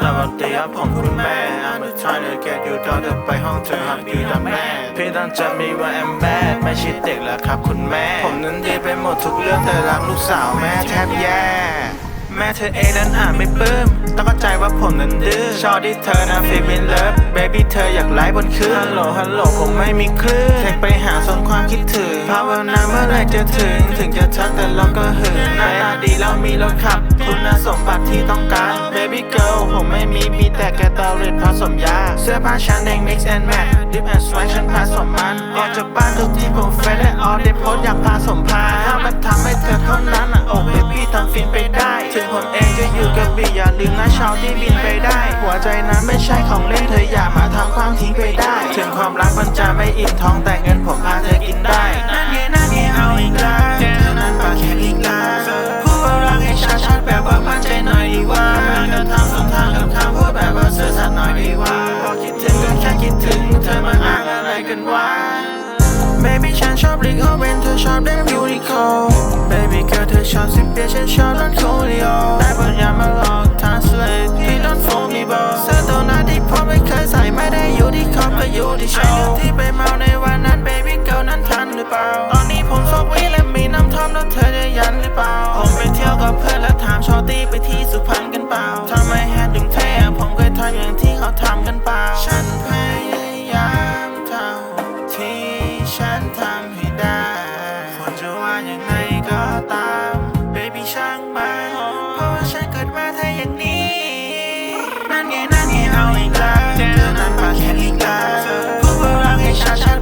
สวัสดีครับผมคุณแม่ I'm trying to get you daughter ไปห้องเธอหักอยู่ดับแม่พี่ต้องจมีว่า I'm bad ไม่ใช่เด็กแล้วครับคุณแม่ ผมนั้นดีไปหมดทุกเรื่องแต่รักลูกสาวแม่แทบแย่ แม่เธอเองนั้นอ่านไม่ปลื้มต้องเข้าใจว่าผมนั้นดื้อชอบที่เธอนะฟีบินเลิฟเบบี้เธออยากไลฟ์บนคลื่นฮัลโหลฮัลโหลผมไม่มีคลื่นเทคไปหาส่งความคิดถึงภาวนาเมื่อไหรจะถึง ถึงจะทักแต่เราก็หึงหน้าตาดีแล้วมีรถขับ คุณสมบัติที่ต้องการ baby girl ผมไม่มีมีแต่แกตอริดผสมยา เสื้อผ้าชั้นเอง mix and match dip and swag ฉันผสมมันออกจากบ้านทุกที่ผมเฟซและออได้โพสต์อยากพาสมพาถ้ามันทำให้เธอเท่านั้นอะโอ้ baby ทำฟินไปได้ บบีอย่าลืมนะช้าที่บินไปได้ หัวใจนั้นไม่ใช่ของเล่นเธออย่ามาทำความทิ้งไปได้ ถึงความรักมันจะไม่อิ่มท้องแต่เงินผมพาเธอกินได้ นั่นไงนั่นไงเอาอีกแล้วเธอนั้นปากแข็งอีกแล้วพูดว่ารักให้ชัดๆแบบว่ามั่นใจหน่อยดีว่าก็ทำสองทางกับคำพูดแบบว่าสื่อสารหน่อยดีว่าพอคิดถึงก็แค่คิดถึง เธอมาอ้างอะไรกันวะ Baby ฉันชอบลิงโอเวนเธอชอบเล่นยูนิคอ Baby girl เธอชอบสิบเปียฉันชอบ ก็อยู่ที่โชว์ที่ไปเมาในวันนั้น Baby girl นั้นทันหรือเปล่า ตอนนี้ผมโซกวิและมีน้ำท่อมแล้วเธอจะยันหรือเปล่า ผมไปเที่ยวกับเพื่อนแล้วถามชอตี้ไปที่สุพรรณกันเปล่าทำไมแฮนด์ถึงเท่ผมเคยทำอย่างที่เขาทำกันเปล่า ฉันพยายามเท่าที่ฉันทำให้ได้คนจะว่ายังไงก็ตาม Baby ช่างมันเพราะว่าฉันเกิดมาแท้อย่างนี้นั่นไงนั่น ไง